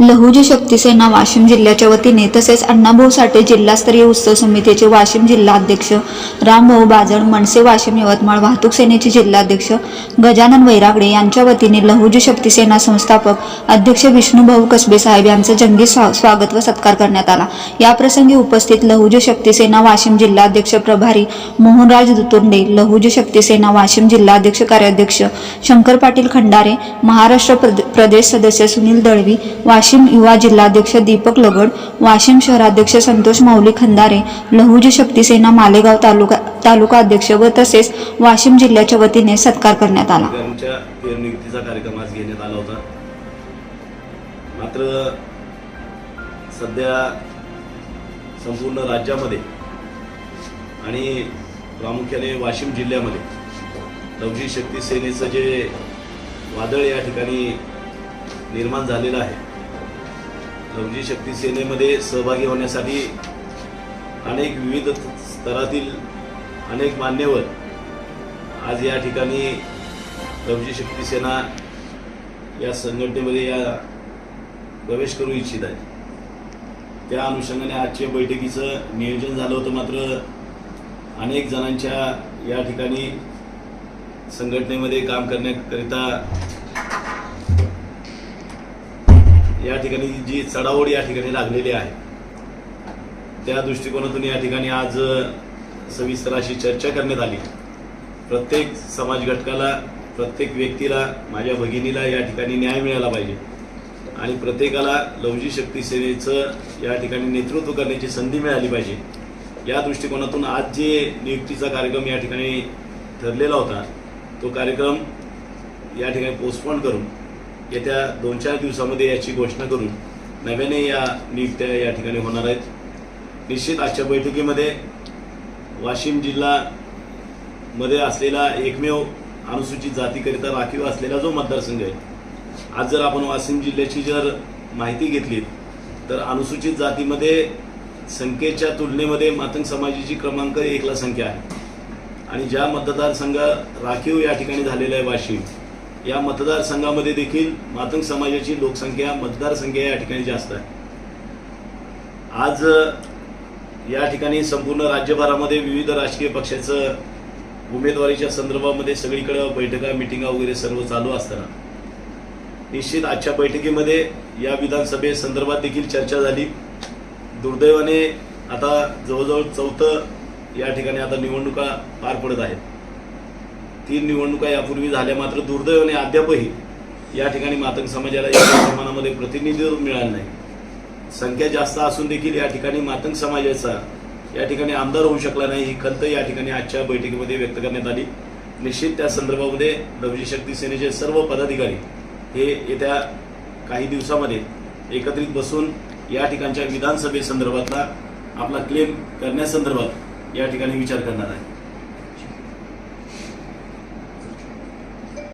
लहुजी शक्ती सेना वाशिम जिल्ह्याच्या वतीने तसेच अण्णाभाऊ साठे जिल्हास्तरीय उत्सव समितीचे वाशिम जिल्हाध्यक्ष रामभाऊ बाजण मनसे वाशिम यवतमाळ वाहतूक सेनेचे जिल्हाध्यक्ष गजानन वैरागडे यांच्या वतीने लहुजी शक्ती सेना संस्थापक अध्यक्ष विष्णूभाऊ कसबे साहेब यांचं जंगी स्वा- स्वागत व सत्कार करण्यात आला. याप्रसंगी उपस्थित लहुजी शक्ती सेना वाशिम जिल्हाध्यक्ष प्रभारी मोहनराज दुतोंडे लहुजी शक्ती सेना वाशिम जिल्हाध्यक्ष कार्याध्यक्ष शंकर पाटील खंडारे महाराष्ट्र प्रद- प्रदेश सदस्य सुनील दळवी वाशिम वाशिम युवा जिल्हाध्यक्ष दीपक लगड वाशिम शहराध्यक्ष संतोष माऊली खंदारे लहुज शक्ती सेना मालेगाव तालुका तालुका अध्यक्ष व तसेच वाशिम जिल्ह्याच्या वतीने सत्कार करण्यात आला. कार्यक्रम आज घेण्यात आला होता. मात्र सध्या संपूर्ण राज्यामध्ये आणि प्रामुख्याने वाशिम जिल्ह्यामध्ये लवजी शक्ती सेनेचं जे वादळ या ठिकाणी निर्माण झालेलं आहे लवजी शक्ती सेनेमध्ये सहभागी होण्यासाठी अनेक विविध स्तरातील अनेक मान्यवर आज या ठिकाणी लवजी शक्ती सेना या संघटनेमध्ये या प्रवेश करू इच्छित आहे त्या अनुषंगाने आजच्या बैठकीचं नियोजन झालं होतं मात्र अनेक जणांच्या या ठिकाणी संघटनेमध्ये काम करण्याकरिता या ठिकाणी जी चढाओढ या ठिकाणी लागलेली आहे त्या दृष्टिकोनातून या ठिकाणी आज सविस्तर अशी चर्चा करण्यात आली. प्रत्येक समाज घटकाला प्रत्येक व्यक्तीला माझ्या भगिनीला या ठिकाणी न्याय मिळाला पाहिजे. आणि प्रत्येकाला लवजी शक्ती सेनेचं या ठिकाणी नेतृत्व करण्याची संधी मिळाली पाहिजे. या दृष्टिकोनातून आज जे नियुक्तीचा कार्यक्रम या ठिकाणी ठरलेला होता तो कार्यक्रम या ठिकाणी पोस्टपोन करून येत्या दोन चार दिवसामध्ये याची घोषणा करून नव्याने या नियुक्त्या या ठिकाणी होणार आहेत. निश्चित आजच्या बैठकीमध्ये वाशिम जिल्हा मध्ये असलेला एकमेव अनुसूचित जातीकरिता राखीव असलेला जो मतदारसंघ आहे आज जर आपण वाशिम जिल्ह्याची जर माहिती घेतली तर अनुसूचित जातीमध्ये संख्येच्या तुलनेमध्ये मातंग समाजाची क्रमांक एकला संख्या आहे. आणि ज्या मतदारसंघ राखीव या ठिकाणी झालेला आहे वाशिम या मतदारसंघामध्ये देखील मातंग समाजाची लोकसंख्या मतदारसंख्या या ठिकाणी जास्त आहे. आज या ठिकाणी संपूर्ण राज्यभरामध्ये विविध राजकीय पक्षाचं उमेदवारीच्या संदर्भामध्ये सगळीकडे बैठका मिटिंगा वगैरे सर्व चालू असताना निश्चित आजच्या बैठकीमध्ये या विधानसभेसंदर्भात देखील चर्चा झाली. दुर्दैवाने आता जवळजवळ चौथं या ठिकाणी आता निवडणुका पार पडत आहेत. तीन निवडणुका यापूर्वी झाल्या मात्र दुर्दैवाने अद्यापही या ठिकाणी मातंग समाजाला या प्रमाणामध्ये प्रतिनिधित्व मिळालं नाही. संख्या जास्त असून देखील या ठिकाणी मातंग समाजाचा या ठिकाणी आमदार होऊ शकला नाही ही खंत या ठिकाणी आजच्या बैठकीमध्ये व्यक्त करण्यात आली. निश्चित त्या संदर्भामध्ये नवजी शक्ती सेनेचे सर्व पदाधिकारी हे येत्या काही दिवसामध्ये एकत्रित बसून या ठिकाणच्या विधानसभेसंदर्भातला आपला क्लेम करण्यासंदर्भात या ठिकाणी विचार करणार आहे